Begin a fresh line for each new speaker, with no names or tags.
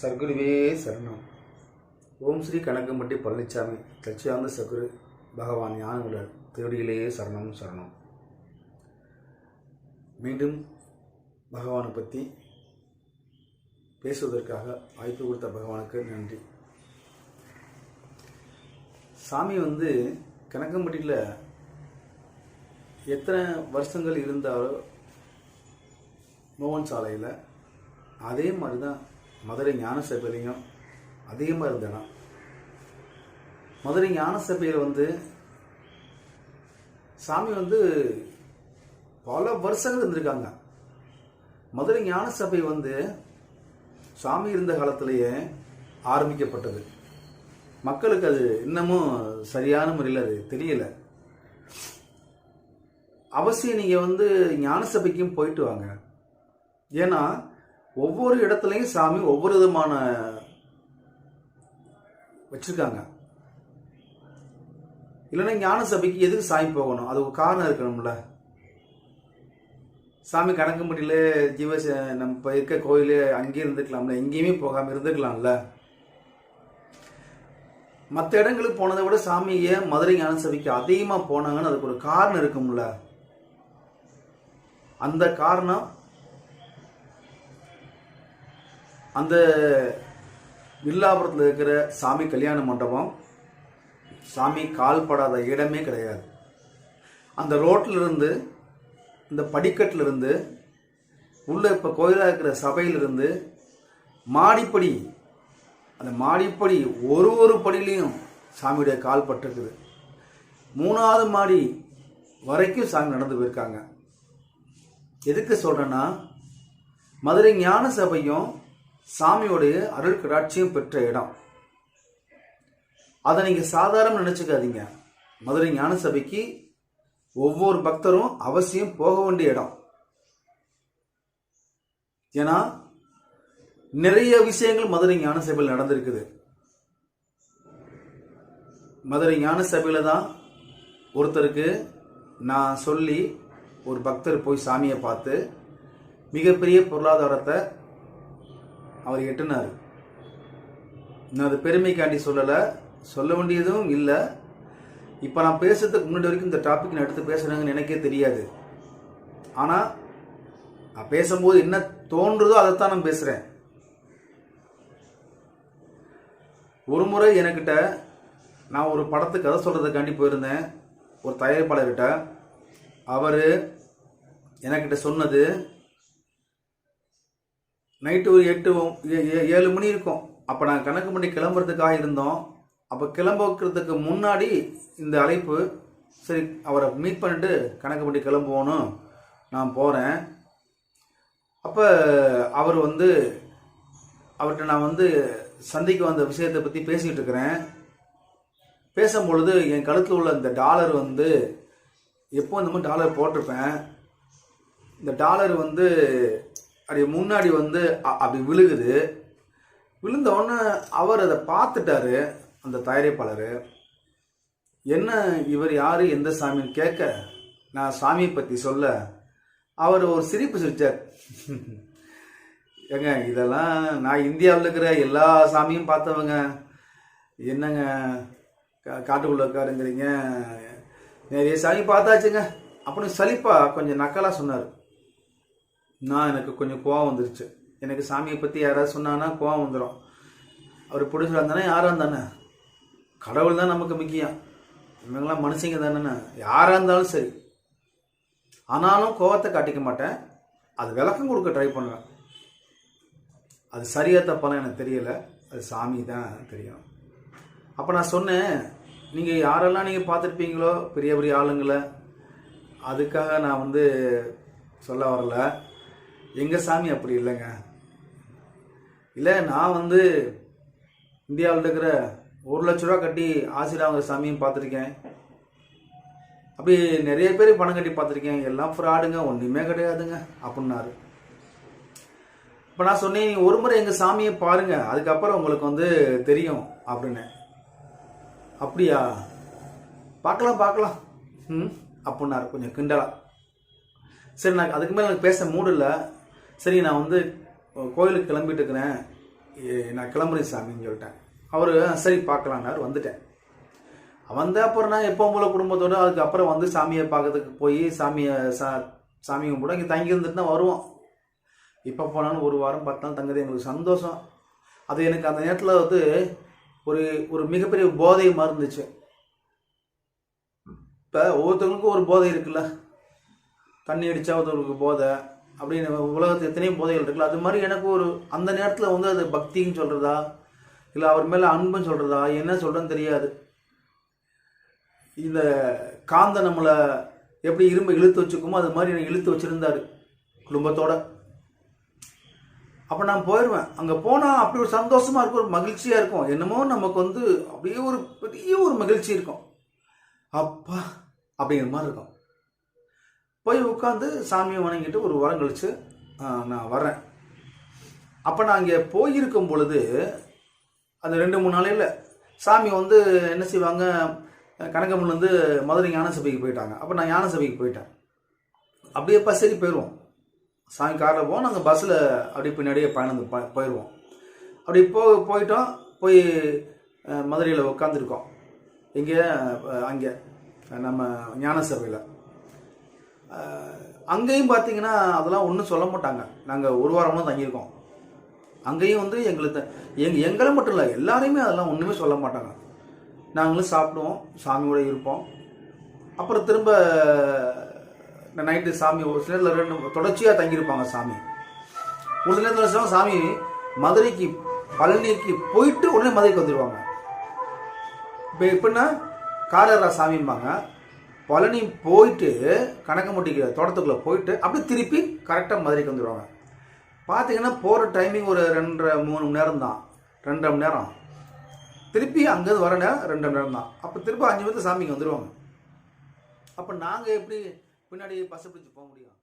சர்க்குருவே சரணம். ஓம் ஸ்ரீ கணக்கம்பட்டி பழனிசாமி சச்சியாந்த சகுரு பகவான் ஞானமுடர் திருடியிலேயே சரணம் சரணம். மீண்டும் பகவானை பற்றி பேசுவதற்காக வாய்ப்பு கொடுத்த பகவானுக்கு நன்றி. சாமி வந்து கணக்கம்பட்டியில் எத்தனை வருஷங்கள் இருந்தாரோ மோகன் சாலையில் அதே மாதிரி தான் மதுரை ஞான சபையிலையும் அதிகமாக இருந்த இருந்தேனா மதுரை ஞான சபையில் வந்து சாமி வந்து பல வருஷங்கள் இருந்திருக்காங்க. மதுரை ஞான சபை வந்து சாமி இருந்த காலத்திலேயே ஆரம்பிக்கப்பட்டது. மக்களுக்கு அது இன்னமும் சரியான முறையில் அது தெரியல. அவசியம் நீங்கள் வந்து ஞான சபைக்கும் போயிட்டு வாங்க. ஏன்னா ஒவ்வொரு இடத்துலையும் சாமி ஒவ்வொரு விதமான வச்சிருக்காங்க. இல்லைன்னா ஞான சபைக்கு எதுக்கு சாமி போகணும்? அது ஒரு காரணம் இருக்கணும்ல. சாமி கணக்கும்படியில் ஜீவ நம்ம இப்போ இருக்க கோயில் அங்கேயே இருந்துக்கலாம்ல எங்கேயுமே போகாமல் இருந்துக்கலாம்ல. மற்ற இடங்களுக்கு போனதை விட சாமி ஏன் மதுரை ஞான சபைக்கு அதிகமாக போனாங்கன்னு அதுக்கு ஒரு காரணம் இருக்கும்ல. அந்த காரணம் அந்த வில்லாபுரத்தில் இருக்கிற சாமி கல்யாண மண்டபம் சாமி கால்படாத இடமே கிடையாது. அந்த ரோட்டில் இருந்து இந்த படிக்கட்டில் இருந்து உள்ள இப்போ கோயிலாக இருக்கிற சபையிலிருந்து மாடிப்படி அந்த மாடிப்படி ஒரு ஒரு படியிலையும் சாமியுடைய கால் பட்டிருக்குது. மூணாவது மாடி வரைக்கும் சாமி நடந்து போயிருக்காங்க. எதுக்கு சொல்கிறேன்னா மதுரை ஞான சபையும் சாமியோடைய அருள் கடாட்சியம் பெற்ற இடம். அதை நீங்கள் சாதாரண நினச்சிக்காதீங்க. மதுரை ஞான சபைக்கு ஒவ்வொரு பக்தரும் அவசியம் போக வேண்டிய இடம். ஏன்னா நிறைய விஷயங்கள் மதுரை ஞான சபையில் நடந்திருக்குது. மதுரை ஞான சபையில் தான் ஒருத்தருக்கு நான் சொல்லி ஒரு பக்தர் போய் சாமியை பார்த்து மிகப்பெரிய பொருளாதாரத்தை அவர் எட்டுனார். நான் அது பெருமைக்காண்டி சொல்லலை. சொல்ல வேண்டியதும் இல்லை. இப்போ நான் பேசுறதுக்கு முன்னாடி வரைக்கும் இந்த டாபிக் நான் எடுத்து பேசுகிறேங்கன்னு எனக்கே தெரியாது. ஆனால் நான் பேசும்போது என்ன தோன்றுதோ அதைத்தான் நான் பேசுகிறேன் ஒரு முறை எனக்கிட்ட நான் ஒரு படத்துக்கு கதை சொல்கிறதுக்காண்டி போயிருந்தேன். ஒரு தயாரிப்பாளர்கிட்ட. அவர் எனக்கிட்ட சொன்னது நைட்டு ஒரு எட்டு ஏ- ஏ- ஏழு மணி இருக்கும். அப்போ நான் கணக்கு பண்ணி கிளம்புறதுக்காக இருந்தோம். அப்போ கிளம்புறதுக்கு முன்னாடி இந்த அழைப்பு சரி அவரை மீட் பண்ணிட்டு கணக்கு பண்ணி கிளம்புவோன்னு நான் போகிறேன் அப்போ அவர் வந்து அவர்கிட்ட நான் வந்து சந்திக்க வந்த விஷயத்தை பற்றி பேசிக்கிட்டு இருக்கிறேன். பேசும்பொழுது என் கழுத்தில் உள்ள இந்த டாலர் வந்து எப்போ இந்த மாதிரி டாலர் போட்டிருப்பேன். இந்த டாலர் வந்து அப்படி முன்னாடி வந்து அ- அப்படி விழுகுது. விழுந்த உடனே அவர் அதை பார்த்துட்டாரு அந்த தயாரிப்பாளர். என்ன இவர் யாரு எந்த சாமின்னு கேட்க நான் சாமியை பற்றி சொல்ல அவர் ஒரு சிரிப்பு சிரித்தார் ஏங்க இதெல்லாம் நான் இந்தியாவில் இருக்கிற எல்லா சாமியும் பார்த்தவங்க. என்னங்க கா- இருக்காருங்கிறீங்க நிறைய சாமி பார்த்தாச்சுங்க. அப்படின்னு சலிப்பாக கொஞ்சம் நக்கலாக சொன்னார். நான் எனக்கு கொஞ்சம் கோவம் வந்துருச்சு. எனக்கு சாமியை பற்றி யாராவது சொன்னான்னா கோவம் வந்துடும் அவர் பிடிச்சா வந்தானே யாராக இருந்தானே? கடவுள் தான் நமக்கு முக்கியம். இவங்கெல்லாம் மனுஷங்க தானே யாராக இருந்தாலும் சரி. ஆனாலும் கோவத்தை காட்டிக்க மாட்டேன். அது விளக்கம் கொடுக்க ட்ரை பண்ணுவேன். அது சரியாக தப்பாலாம் எனக்கு தெரியலை. அது சாமி தான் தெரியும். அப்போ நான் சொன்னேன் நீங்கள் யாரெல்லாம் நீங்கள் பார்த்துருப்பீங்களோ பெரிய பெரிய ஆளுங்களை அதுக்காக நான் வந்து சொல்ல வரல. எங்கள் சாமி அப்படி இல்லைங்க? இல்லை நான் வந்து இந்தியாவில் இருக்கிற ஒரு லட்ச ரூபா கட்டி ஆசிரியர் சாமியும் பார்த்துருக்கேன். அப்படி நிறைய பேர் பணம் கட்டி பார்த்துருக்கேன். எல்லாம் ஃப்ராடுங்க ஒன்றுமே கிடையாதுங்க அப்படின்னாரு. இப்போ நான் சொன்னேன் ஒரு முறை எங்கள் சாமியை பாருங்கள் அதுக்கப்புறம் உங்களுக்கு வந்து தெரியும் அப்படின்னு அப்படியா? பார்க்கலாம் பார்க்கலாம். ம் அப்படின்னாரு கொஞ்சம் கிண்டலாக சரி நான் அதுக்கு மேலே எனக்கு பேச மூடு இல்லை. சரி நான் வந்து கோயிலுக்கு கிளம்பிட்டு இருக்கிறேன் ஏ- நான் கிளம்புறேன் சாமின்னு சொல்லிட்டேன். அவர் சரி பார்க்கலான்னாரு வந்துட்டேன். வந்த அப்புறம் நான் எப்போ போல குடும்பத்தோட அதுக்கப்புறம் வந்து சாமியை பார்க்கறதுக்கு போய் சாமியை சா சாமி கும்பிட இங்கே தங்கி இருந்துட்டு தான் வருவோம். இப்போ போனாலும் ஒரு வாரம் பத்து நாள் தங்குறது எங்களுக்கு சந்தோஷம். அது எனக்கு அந்த நேரத்தில் வந்து ஒரு ஒரு மிகப்பெரிய போதை மாதிரி இருந்துச்சு. இப்போ ஒவ்வொருத்தவங்களுக்கும் ஒரு போதை இருக்குல்ல. தண்ணி அடித்தா ஒருத்தவங்களுக்கு போதை. அப்படின்னு உலகத்தில் எத்தனையோ போதைகள் இருக்குல்ல? அது மாதிரி எனக்கு ஒரு அந்த நேரத்தில் வந்து அது பக்தின்னு சொல்கிறதா இல்லை அவர் மேலே அன்புன்னு சொல்கிறதா என்ன சொல்கிறேன்னு தெரியாது. இந்த காந்த நம்மளை எப்படி இரும்பை இழுத்து வச்சுக்குமோ அது மாதிரி என்னை இழுத்து வச்சுருந்தாரு குடும்பத்தோட. அப்போ நான் போயிடுவேன் அங்கே போனால் அப்படி ஒரு சந்தோஷமாக இருக்கும் ஒரு மகிழ்ச்சியாக இருக்கும். என்னமோ நமக்கு வந்து அப்படியே ஒரு பெரிய ஒரு மகிழ்ச்சி இருக்கும். அப்பா அப்படிங்கிற மாதிரி இருக்கும். போய் உட்காந்து சாமியை வணங்கிட்டு ஒரு வாரம் கழிச்சு நான் வரேன் அப்போ நான் அங்கே போயிருக்கும் பொழுது அந்த ரெண்டு மூணு நாளையில் சாமி வந்து என்ன செய்வாங்க கனகம்லேருந்து மதுரை ஞான சபைக்கு போயிட்டாங்க. அப்போ நான் ஞான சபைக்கு போயிட்டேன். அப்படியே பஸ் ஏறி போயிடுவோம் சாமி காரில் போவோம் நாங்கள் பஸ்ஸில் அப்படியே பின்னாடியே பயணம் ப- போயிடுவோம் அப்படி போ போயிட்டோம். போய் மதுரையில் உட்காந்துருக்கோம் இங்கே அங்கே நம்ம ஞான சபையில் அங்கேயும் பார்த்தீங்கன்னா அதெல்லாம் ஒன்றும் சொல்ல மாட்டாங்க. நாங்கள் ஒரு வாரம்லாம் தங்கியிருக்கோம். அங்கேயும் வந்து எங்களுக்கு எங் எங்களை மட்டும் இல்லை எல்லாரையுமே அதெல்லாம் ஒன்றுமே சொல்ல மாட்டாங்க. நாங்களும் சாப்பிடுவோம் சாமியோட இருப்போம். அப்புறம் திரும்ப நைட்டு சாமி ஒரு சில நேரத்தில் ரெண்டு தொடர்ச்சியாக தங்கியிருப்பாங்க சாமி. ஒரு சில நேரத்தில் சாமி மதுரைக்கு பழனிக்கு போயிட்டு உடனே மதுரைக்கு வந்துடுவாங்க இப்போ எப்படின்னா காரரா சாமிம்பாங்க. பழனி போயிட்டு கணக்கம்பட்டிக்கு தோட்டத்துக்குள்ளே போயிட்டு அப்படியே திருப்பி கரெக்டாக மதுரைக்கு வந்துடுவாங்க பார்த்தீங்கன்னா போகிற டைமிங் ஒரு ரெண்டரை மூணு மணி நேரம் தான் ரெண்டரை மணி நேரம். திருப்பி அங்கேருந்து வர நேரம் ரெண்டு மணி நேரம் தான் அப்போ திருப்பி அஞ்சு மணி சாமிக்கு வந்துடுவாங்க அப்போ நாங்கள் எப்படி பின்னாடி பஸ்ஸை பிடிச்சி போக முடியும்?